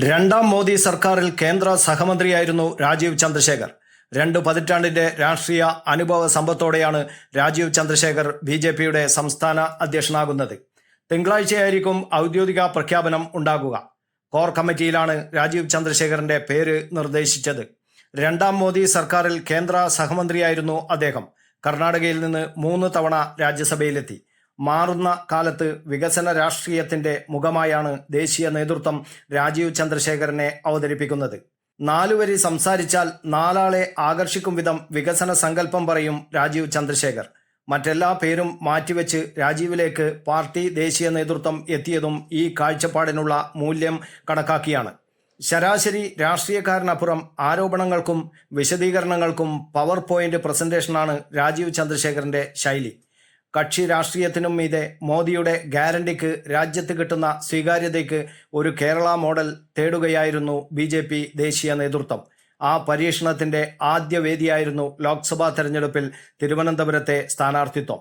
രണ്ടാം മോദി സർക്കാരിൽ കേന്ദ്ര സഹമന്ത്രിയായിരുന്നു രാജീവ് ചന്ദ്രശേഖർ. രണ്ടു പതിറ്റാണ്ടിന്റെ രാഷ്ട്രീയ അനുഭവ സമ്പത്തോടെയാണ് രാജീവ് ചന്ദ്രശേഖർ ബി ജെ പിയുടെ സംസ്ഥാന അധ്യക്ഷനാകുന്നത്. തിങ്കളാഴ്ചയായിരിക്കും ഔദ്യോഗിക പ്രഖ്യാപനം ഉണ്ടാകുക. കോർ കമ്മിറ്റിയിലാണ് രാജീവ് ചന്ദ്രശേഖറിന്റെ പേര് നിർദ്ദേശിച്ചത്. രണ്ടാം മോദി സർക്കാരിൽ കേന്ദ്ര സഹമന്ത്രിയായിരുന്നു അദ്ദേഹം. കർണാടകയിൽ നിന്ന് മൂന്ന് തവണ രാജ്യസഭയിലെത്തി. മാറുന്ന കാലത്ത് വികസന രാഷ്ട്രീയത്തിന്റെ മുഖമായാണ് ദേശീയ നേതൃത്വം രാജീവ് ചന്ദ്രശേഖരനെ അവതരിപ്പിക്കുന്നത്. നാലുവരി സംസാരിച്ചാൽ നാലാളെ ആകർഷിക്കും വിധം വികസന സങ്കല്പം പറയും രാജീവ് ചന്ദ്രശേഖർ. മറ്റെല്ലാ പേരും മാറ്റിവെച്ച് രാജീവിലേക്ക് പാർട്ടി ദേശീയ നേതൃത്വം എത്തിയതും ഈ കാഴ്ചപ്പാടിനുള്ള മൂല്യം കണക്കാക്കിയാണ്. ശരാശരി രാഷ്ട്രീയക്കാരനപ്പുറം ആരോപണങ്ങൾക്കും വിശദീകരണങ്ങൾക്കും പവർ പോയിന്റ് പ്രസന്റേഷനാണ് രാജീവ് ചന്ദ്രശേഖരന്റെ ശൈലി. കക്ഷി രാഷ്ട്രീയത്തിനും മീതെ മോദിയുടെ ഗ്യാരണ്ടിക്ക് രാജ്യത്ത് കിട്ടുന്ന സ്വീകാര്യതയ്ക്ക് ഒരു കേരള മോഡൽ തേടുകയായിരുന്നു ബി ദേശീയ നേതൃത്വം. ആ പരീക്ഷണത്തിന്റെ ആദ്യ വേദിയായിരുന്നു ലോക്സഭാ തെരഞ്ഞെടുപ്പിൽ തിരുവനന്തപുരത്തെ സ്ഥാനാർത്ഥിത്വം.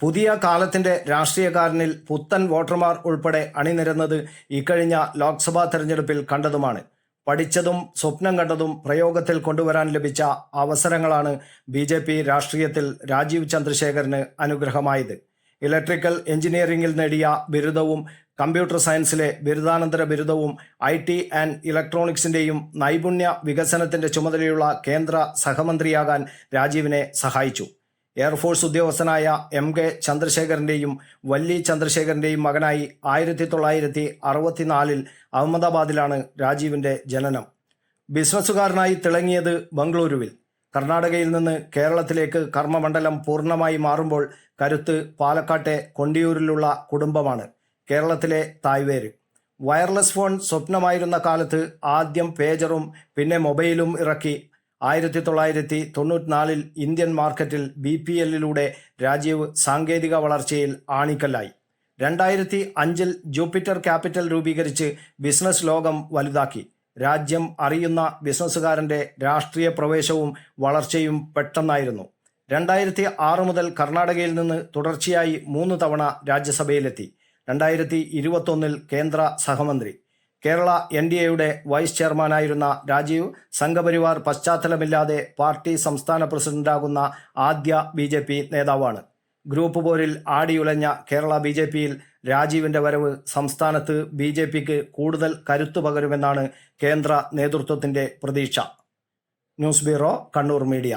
പുതിയ കാലത്തിന്റെ രാഷ്ട്രീയക്കാരനിൽ പുത്തൻ വോട്ടർമാർ ഉൾപ്പെടെ അണിനിരന്നത് ഇക്കഴിഞ്ഞ ലോക്സഭാ തെരഞ്ഞെടുപ്പിൽ കണ്ടതുമാണ്. പഠിച്ചതും സ്വപ്നം കണ്ടതും പ്രയോഗത്തിൽ കൊണ്ടുവരാൻ ലഭിച്ച അവസരങ്ങളാണ് ബി ജെ പി രാഷ്ട്രീയത്തിൽ രാജീവ് ചന്ദ്രശേഖരന് അനുഗ്രഹമായത്. ഇലക്ട്രിക്കൽ എഞ്ചിനീയറിംഗിൽ നേടിയ ബിരുദവും കമ്പ്യൂട്ടർ സയൻസിലെ ബിരുദാനന്തര ബിരുദവും ഐ ടി ആൻഡ് ഇലക്ട്രോണിക്സിന്റെയും നൈപുണ്യ വികസനത്തിന്റെ ചുമതലയുള്ള കേന്ദ്ര സഹമന്ത്രിയാകാൻ രാജീവിനെ സഹായിച്ചു. എയർഫോഴ്സ് ഉദ്യോഗസ്ഥനായ എം കെ ചന്ദ്രശേഖരന്റെയും വല്ലി ചന്ദ്രശേഖരന്റെയും മകനായി ആയിരത്തി തൊള്ളായിരത്തി അറുപത്തിനാലിൽ അഹമ്മദാബാദിലാണ് രാജീവിന്റെ ജനനം. ബിസിനസ്സുകാരനായി തിളങ്ങിയത് ബംഗളൂരുവിൽ. കർണാടകയിൽ നിന്ന് കേരളത്തിലേക്ക് കർമ്മമണ്ഡലം പൂർണമായി മാറുമ്പോൾ കരുത്ത് പാലക്കാട്ടെ കൊണ്ടിയൂരിലുള്ള കുടുംബമാണ്. കേരളത്തിലെ തായ്വേര്. വയർലെസ് ഫോൺ സ്വപ്നമായിരുന്ന കാലത്ത് ആദ്യം പേജറും പിന്നെ മൊബൈലും ഇറക്കി ആയിരത്തി തൊള്ളായിരത്തി തൊണ്ണൂറ്റിനാലിൽ ഇന്ത്യൻ മാർക്കറ്റിൽ ബി പി എല്ലിലൂടെ രാജീവ് സാങ്കേതിക വളർച്ചയിൽ ആണിക്കല്ലായി. രണ്ടായിരത്തി അഞ്ചിൽ ജൂപ്പിറ്റർ ക്യാപിറ്റൽ രൂപീകരിച്ച് ബിസിനസ് ലോകം വലുതാക്കി. രാജ്യം അറിയുന്ന ബിസിനസ്സുകാരന്റെ രാഷ്ട്രീയ പ്രവേശവും വളർച്ചയും പെട്ടെന്നായിരുന്നു. രണ്ടായിരത്തി ആറ് മുതൽ കർണാടകയിൽ നിന്ന് തുടർച്ചയായി മൂന്ന് തവണ രാജ്യസഭയിലെത്തി. രണ്ടായിരത്തി ഇരുപത്തൊന്നിൽ കേന്ദ്ര സഹമന്ത്രി. കേരള എൻ ഡി എയുടെ വൈസ് ചെയർമാനായിരുന്ന രാജീവ് സംഘപരിവാർ പശ്ചാത്തലമില്ലാതെ പാർട്ടി സംസ്ഥാന പ്രസിഡന്റാകുന്ന ആദ്യ ബി ജെ പി നേതാവാണ്. ഗ്രൂപ്പ് പോരിൽ ആടിയുലഞ്ഞ കേരള ബി ജെ പിയിൽ രാജീവിന്റെ വരവ് സംസ്ഥാനത്ത് ബി ജെ പിക്ക് കൂടുതൽ കരുത്തു പകരുമെന്നാണ് കേന്ദ്ര നേതൃത്വത്തിന്റെ പ്രതീക്ഷ. News bureau Kannur media.